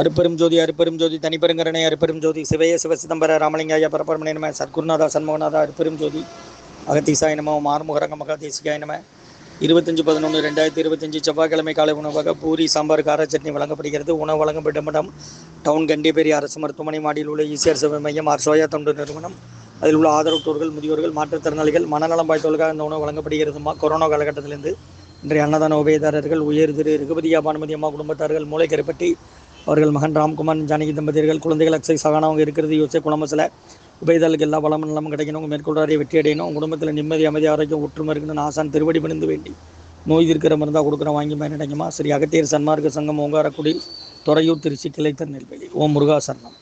அருப்பெரும் ஜோதி அருப்பெரும் ஜோதி தனிப்பெருங்கரணை அருப்பெரும் ஜோதி. சிவய சிவ சிதம்பர ராமலிங்காய பரபரமணே நம. சத்குருநாதா சண்முகநாதா அருப்பெரும் ஜோதி. அகத்தீசாய நம மார்முகரங்க மகாதேசிகாய நம. இருபத்தஞ்சு பதினொன்று ரெண்டாயிரத்தி இருபத்தஞ்சு செவ்வாய்க்கிழமை காலை உணவாக பூரி சாம்பார் கார சட்னி வழங்கப்படுகிறது. உணவு வழங்கப்பட்ட இடம் டவுன் கண்டிப்பேரி அரசு மருத்துவமனை மாடியில் உள்ள ஈசிஆர் சேவை மையம் ஆர் சோயா தொண்டு நிறுவனம். அதில் உள்ள ஆதரவற்றோர்கள் முதியோர்கள் மாற்றுத்திறனாளிகள் மனநலம் வாய்த்தவர்களுக்காக இந்த உணவு வழங்கப்படுகிறதுமா? கொரோனா காலகட்டத்திலிருந்து இன்றைய அன்னதான உபயதாரர்கள் உயர் திரு ரகுபதி பானுமதி அம்மா குடும்பத்தார்கள் மூளைக்கரைப்பட்டி அவர்கள் மகன் ராம்குமார் ஜானகி தம்பதியர்கள் குழந்தைகள் அக்ஸை சகானவங்க இருக்கிறது யோசை குணமசில. உபயதாளுக்கு எல்லா வளமும் நலமும் கிடைக்கணும். உங்கள் மேற்கொள்றாரிய வெற்றி அடையணும். உங்கள் குடும்பத்தில் நிம்மதி அமைதி ஆரோக்கியம் ஒற்றுமை இருக்கணும்னு ஆசான் திருவடி பணிந்து வேண்டி. நோய் இருக்கிற மருந்தாக கொடுக்குற வாங்கி நினைக்குமா ஸ்ரீ அகத்தியர் சன்மார்க்க சங்கம் ஓங்காரக்குடி துறையூர் திருச்சி கிளைத்தர் நெல்வேலி. ஓம் முருகா சரணம்.